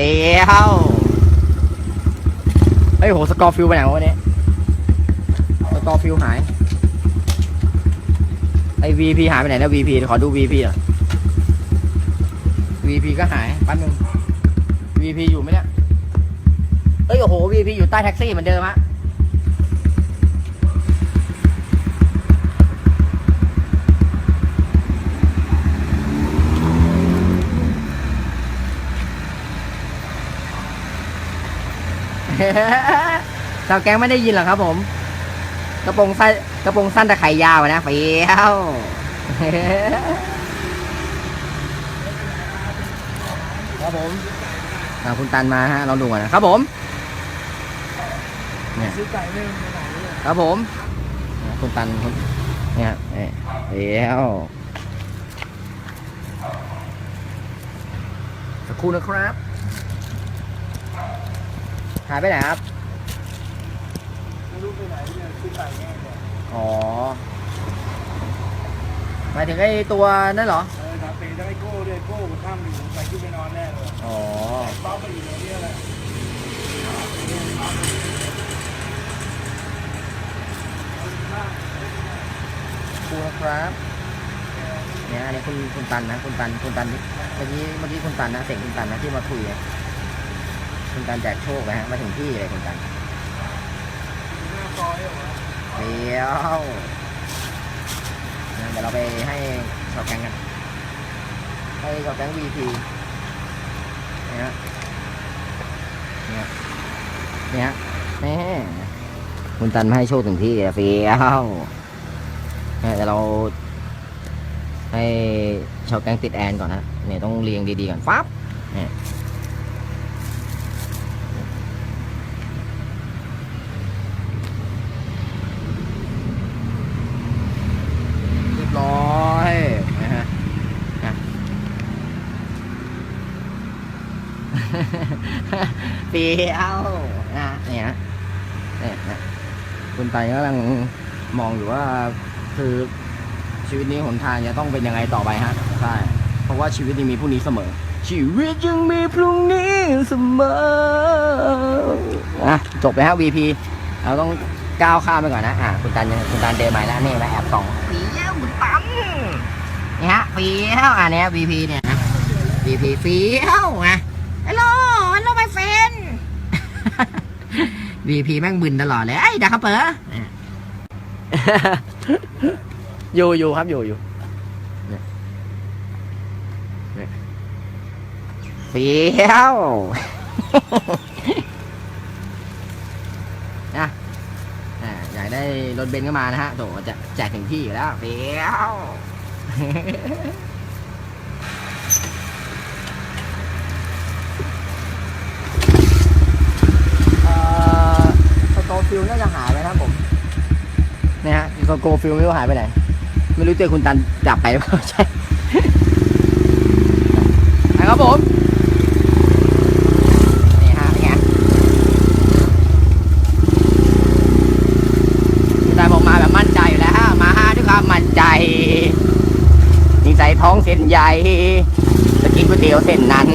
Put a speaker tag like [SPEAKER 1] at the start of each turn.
[SPEAKER 1] เตียวเฮ้ยโหสกอร์ฟิลไปไหนวะวันนี้สกอร์ฟิลหาย ไอ VP หายไปไหนนะ VP ขอดู VP อะ VP ก็หายแป๊บนึง VP อยู่ไหมเนี่ยเอ้ยโอ้โห VP อยู่ใต้แท็กซี่เหมือนเดิมฮะ ชาวแก๊งไม่ได้ยินหรอครับผม กระโปรงสั้นกระโปรงสั้นแต่ไขยาวนะเฟี้ยวครับผมอ่าคุณตันมาฮะลองดูก่อนนะครับผมเนี่ย
[SPEAKER 2] ซื้อไก่ไม่ไปไหน
[SPEAKER 1] ครับผมคุณตันเนี่ยเนี่ยเฟี้ยวสักครู่นะครับ หายไปไหนครับ
[SPEAKER 2] ไม่รู้ไปไหนเนี่ยซื้อไก่แน่เลย
[SPEAKER 1] อ๋อ หมายถึงไอ้ตัวนั่นเหรอ
[SPEAKER 2] เออถามเตะได้ไอ้โก้ด้วยโก้มันข้ามอยู่ใส่ขึ้นไปนอนแน่เลย
[SPEAKER 1] อ๋อ
[SPEAKER 2] บ้าไปอยู่ตรงนี้แหละ
[SPEAKER 1] ครูนะครับ เนี่ยอันนี้คุณคุณตันนะ คุณตันคุณตันที่เมื่อกี้เมื่อกี้คุณตันนะเสียงคุณตันนะที่มาคุยอะ คุณตันแจกโชคนะฮะมาถึงที่เลยคุณตัน
[SPEAKER 2] หน้าซอยเหร
[SPEAKER 1] เดี๋ยวนะเดี๋ยวเราไปให้ชาวแกงกันให้ชาวแก๊ง VP เนี่ยฮะเนี่ยเนี่ยแม่คุณตันมาให้โชคถึงที่เฟี้ยวเนี่ยเดี๋ยวเราให้ชาวแก๊งติดแอนก่อนนะเนี่ยต้องเรียงดีๆก่อนฟับเนี่ยเรียบร้อยนะฮะอะ เปียวนะเนี่ยนะเนี่ยนะคุณไตกำลังมองอยู่ว่าคือชีวิตนี้หนทางจะต้องเป็นยังไงต่อไปฮะใช่เพราะว่าชีวิตยังมีพรุ่งนี้เสมอ ชีวิตยังมีพรุ่งนี้เสมออะจบไปฮะ VP เราต้องก้าวข้ามไปก่อนนะอะคุณตันยังคุณตันเดินมาแล้วนี่มาแอบส่องเปียวคุณตันนี่ฮะเปียวอะเนี่ย VP เนี่ยนะ VP เฟี้ยวไง ฮัลโหล ฮัลโหล my friend VP แม่งบึนตลอดเลยไอ้ยเดี๋ยวครับเป๋ออยู่อยู่ครับอยู่อยู่เนี่ยเนี่ยเฟี้ยวนะอ่าอยากได้รถเบนซ์ก็มานะฮะโถจะแจกถึงที่อยู่แล้วเฟี้ยว เอ่อสโตฟิลน่าจะหายไปนะครับผม เนี่ยฮะสโตฟิลไม่รู้หายไปไหน ไม่รู้เจอคุณตันจับไปหรือเปล่าใช่ไปครับผมนี่ฮะนี่ไงคุณตันบอกมาแบบมั่นใจอยู่แล้ว มาด้วยความมั่นใจนิสัยท้องเส้นใหญ่จะกินก๋วยเตี๋ยวเส้นนั้น